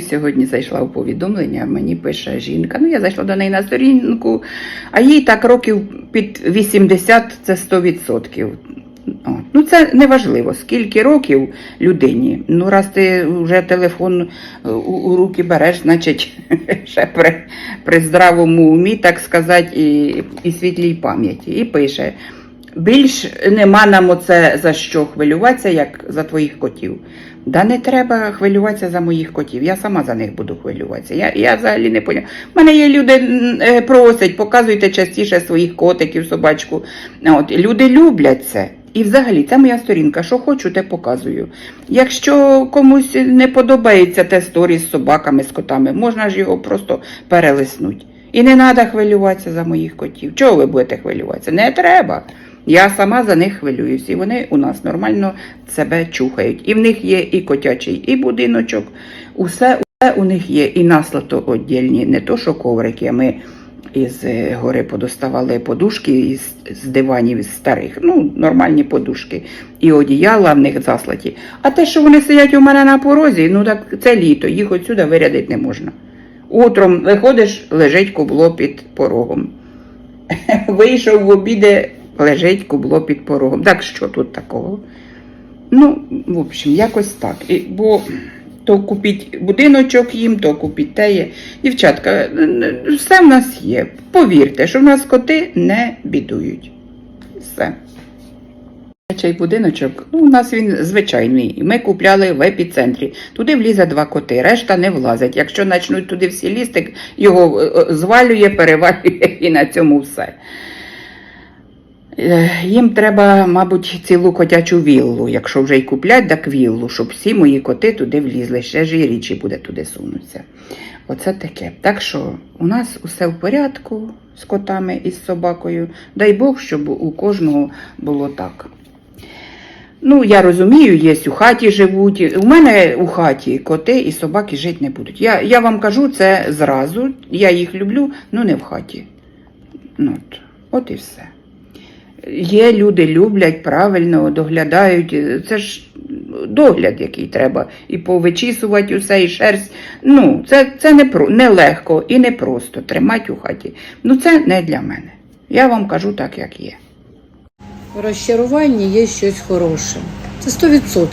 Сьогодні зайшла у повідомлення, мені пише жінка. Ну, я зайшла до неї на сторінку, а їй так років під 80 це 100%. О, Ну, це не важливо, скільки років людині. Ну, раз ти вже телефон у, у руки береш, значить, ще при, при здравому умі, так сказати, і, і світлій пам'яті. І пише: більш нема нам оце за що хвилюватися, як за твоїх котів. Да не треба хвилюватися за моїх котів. Я сама за них буду хвилюватися. Я, я взагалі не поняла. Мене є люди е, просять, показуйте частіше своїх котиків, собачку. От, люди люблять це. І взагалі це моя сторінка. Що хочу, те показую. Якщо комусь не подобається те сторі з собаками, з котами, можна ж його просто перелиснути. І не треба хвилюватися за моїх котів. Чого ви будете хвилюватися? Не треба. Я сама за них хвилююсь, і вони у нас нормально себе чухають. І в них є і котячий, і будиночок. Усе, усе у них є, і наслато віддільні, не то, що коврики. Ми із е, гори подоставали подушки із, з диванів із старих. Ну, нормальні подушки. І одіяла в них заслаті. А те, що вони сидять у мене на порозі, ну так це літо, їх отсюди вирядити не можна. Утром виходиш, лежить кубло під порогом. Вийшов в обіди, лежить кубло під порогом. Так що тут такого? Ну, в общем, якось так. І, бо то купіть будиночок їм, то купіть теє. Дівчатка, все в нас є. Повірте, що в нас коти не бідують. Все. Цей будиночок, ну, у нас він звичайний. Ми купляли в епіцентрі. Туди влізе два коти, решта не влазить. Якщо почнуть туди всі лізти, його е, е, звалює, перевалює і на цьому все. Е, Їм треба, мабуть, цілу котячу віллу. Якщо вже й куплять, так віллу, щоб всі мої коти туди влізли. Ще ж і річі буде туди сунуться. Оце таке. Так що у нас усе в порядку з котами і з собакою. Дай Бог, щоб у кожного було так. Ну, я розумію, є у хаті живуть. У мене у хаті коти і собаки жити не будуть. Я, я вам кажу це зразу. Я їх люблю, ну не в хаті. Ну, от, от і все. Є люди люблять, правильно доглядають. Це ж догляд, який треба. І повичісувати усе, і шерсть. Ну, це, це не, про, не легко і не просто тримати у хаті. Ну, це не для мене. Я вам кажу так, як є. В розчаруванні є щось хороше. Це 100%.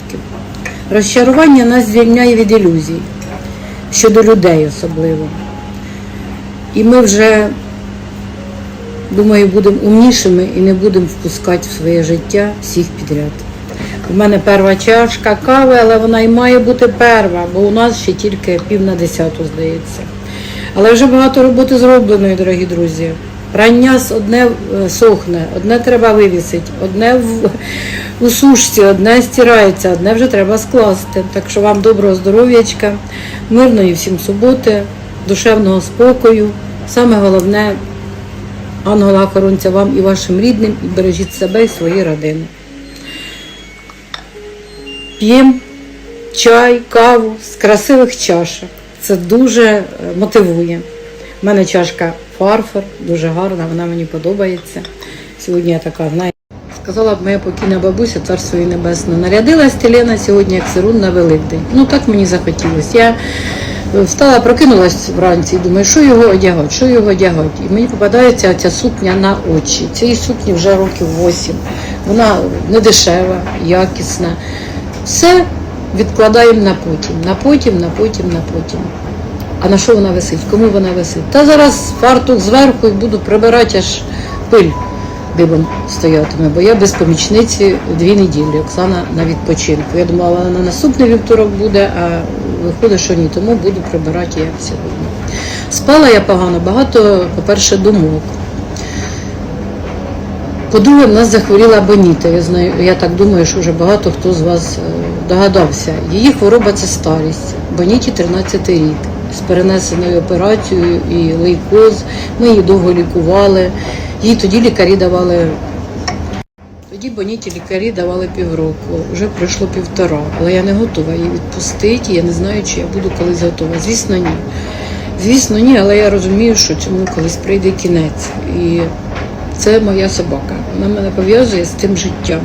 Розчарування нас звільняє від ілюзій, щодо людей особливо. І ми вже, думаю, будемо умнішими і не будемо впускати в своє життя всіх підряд. У мене перша чашка кави, але вона і має бути перша, бо у нас ще тільки пів на десяту, здається. Але вже багато роботи зробленої, дорогі друзі. Рання одне е, сохне, одне треба вивісити, одне в, у сушці, одне стирається, одне вже треба скласти. Так що вам доброго здоров'ячка, мирної всім суботи, душевного спокою. Саме головне, ангела-охоронця вам і вашим рідним, і бережіть себе і свої родини. П'ємо чай, каву з красивих чашок. Це дуже е, мотивує. У мене чашка фарфор, дуже гарна, вона мені подобається. Сьогодні я така, знаєте, сказала б моя покійна бабуся, царство їй небесне. Нарядилась Телена сьогодні як сирун на Великдень. Ну так мені захотілося. Я встала, прокинулась вранці думаю, що його одягати, що його одягати. І мені попадається ця сукня на очі. Цій сукні вже років 8. Вона не дешева, якісна. Все відкладаємо на потім, на потім, на потім, на потім. А на що вона висить? Кому вона висить? Та зараз фартух зверху і буду прибирати, аж пиль дибом стоятиме, бо я без помічниці дві неділі. Оксана на відпочинку. Я думала, вона на наступний вівторок буде, а виходить, що ні, тому буду прибирати я сьогодні. Спала я погано, багато, по-перше, думок. По-друге, в нас захворіла Боніта. Я знаю, я так думаю, що вже багато хто з вас е, догадався. Її хвороба це старість. Боніті 13 рік з перенесеною операцією і лейкоз. Ми її довго лікували. Їй тоді лікарі давали. Тоді Боніті лікарі давали півроку, вже пройшло півтора, але я не готова її відпустити. Я не знаю, чи я буду колись готова. Звісно, ні. Звісно, ні, але я розумію, що цьому колись прийде кінець. І це моя собака. Вона мене пов'язує з тим життям.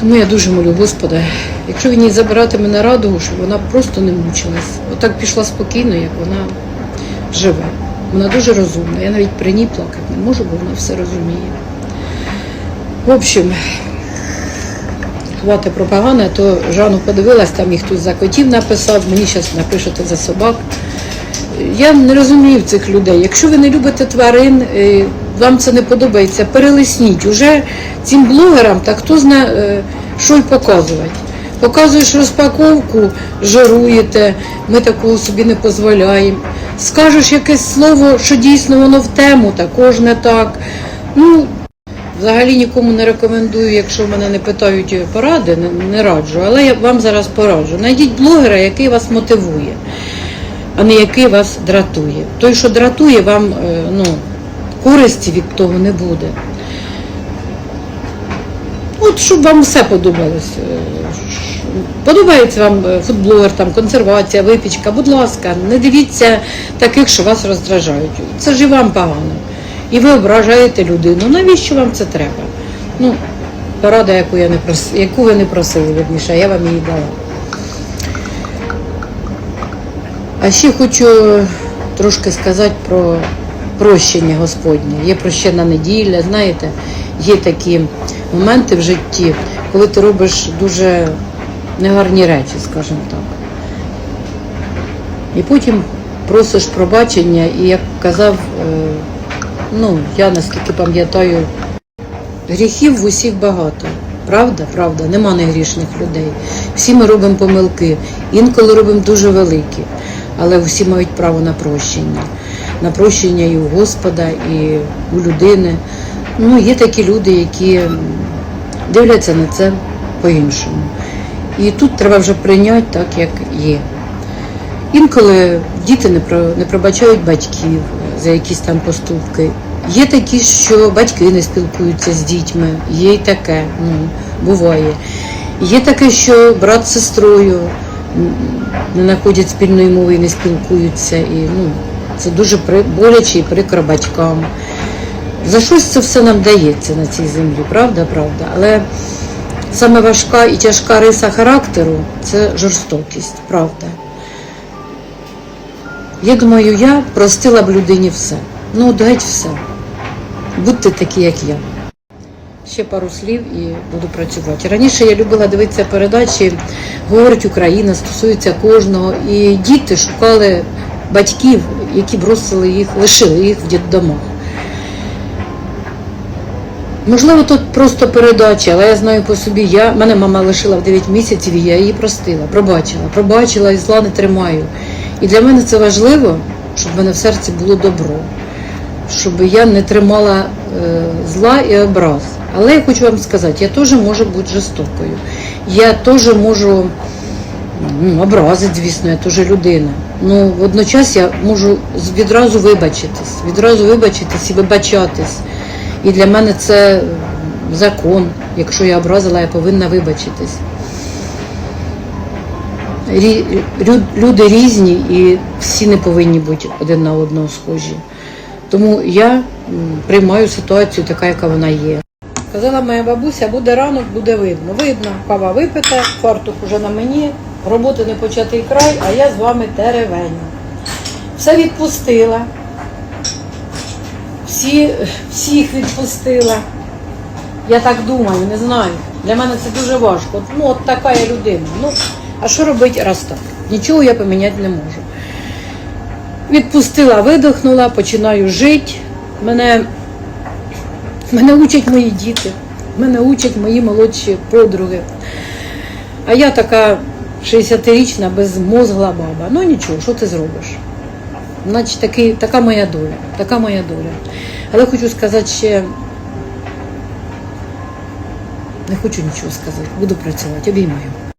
Тому я дуже молю Господа, якщо він їй забиратиме на радугу, щоб вона просто не мучилась. Отак пішла спокійно, як вона живе. Вона дуже розумна. Я навіть при ній плакати не можу, бо вона все розуміє. В общем, хвати про погане, то Жану подивилась, там їх хтось за котів написав, мені зараз напишете за собак. Я не розумію цих людей. Якщо ви не любите тварин, е, вам це не подобається, перелисніть. Уже цим блогерам так хто знає, е, що й показувати. Показуєш розпаковку, жаруєте, ми такого собі не дозволяємо. Скажеш якесь слово, що дійсно воно в тему, також не так. Ну, Взагалі нікому не рекомендую, якщо мене не питають поради, не, раджу. Але я вам зараз пораджу. Найдіть блогера, який вас мотивує, а не який вас дратує. Той, що дратує, вам е, ну, користі від того не буде. От щоб вам все подобалось. Е, Подобається вам е, футблогер, там, консервація, випічка, будь ласка, не дивіться таких, що вас роздражають. Це ж і вам погано. І ви ображаєте людину. Навіщо вам це треба? Ну, порада, яку, я не прос... яку ви не просили, вірніше, я вам її дала. А ще хочу трошки сказати про прощення Господнє. Є прощена неділя, знаєте, є такі моменти в житті, коли ти робиш дуже негарні речі, скажімо так. І потім просиш пробачення, і як казав, е, ну, я наскільки пам'ятаю, гріхів в усіх багато. Правда, правда, нема негрішних людей. Всі ми робимо помилки, інколи робимо дуже великі, але всі мають право на прощення. На прощення і у Господа, і у людини. Ну, є такі люди, які дивляться на це по-іншому. І тут треба вже прийняти так, як є. Інколи діти не про не пробачають батьків за якісь там поступки. Є такі, що батьки не спілкуються з дітьми, є й таке, ну, буває. Є таке, що брат з сестрою не знаходять спільної мови і не спілкуються. І, ну, це дуже боляче і прикро батькам. За щось це все нам дається на цій землі, правда, правда. Але саме важка і тяжка риса характеру це жорстокість, правда. Я думаю, я простила б людині все. Ну, геть все. Будьте такі, як я. Ще пару слів і буду працювати. Раніше я любила дивитися передачі Говорить Україна, стосується кожного. І діти шукали батьків, які бросили їх, лишили їх в дітдомах. Можливо, тут просто передача, але я знаю по собі, я, мене мама лишила в 9 місяців, і я її простила, пробачила, пробачила і зла не тримаю. І для мене це важливо, щоб в мене в серці було добро, щоб я не тримала е, зла і образ. Але я хочу вам сказати, я теж можу бути жорстокою. Я теж можу ну, образити, звісно, я теж людина. Ну, водночас я можу відразу вибачитись, відразу вибачитись і вибачатись. І для мене це закон. Якщо я образила, я повинна вибачитись. Люди різні і всі не повинні бути один на одного схожі. Тому я приймаю ситуацію така, яка вона є. Казала моя бабуся, буде ранок, буде видно. Видно, кава випита, фартух уже на мені, роботи не початий край, а я з вами теревеню. Все відпустила. Всі, всіх відпустила. Я так думаю, не знаю. Для мене це дуже важко. Ну, от така я людина. Ну, а що робити раз так? Нічого я поміняти не можу. Відпустила, видихнула, починаю жити. Мене, мене учать мої діти, мене учать мої молодші подруги. А я така 60-річна, безмозгла баба. Ну нічого, що ти зробиш? Значить, такий, така моя доля, така моя доля. Але хочу сказати ще, не хочу нічого сказати, буду працювати, обіймаю.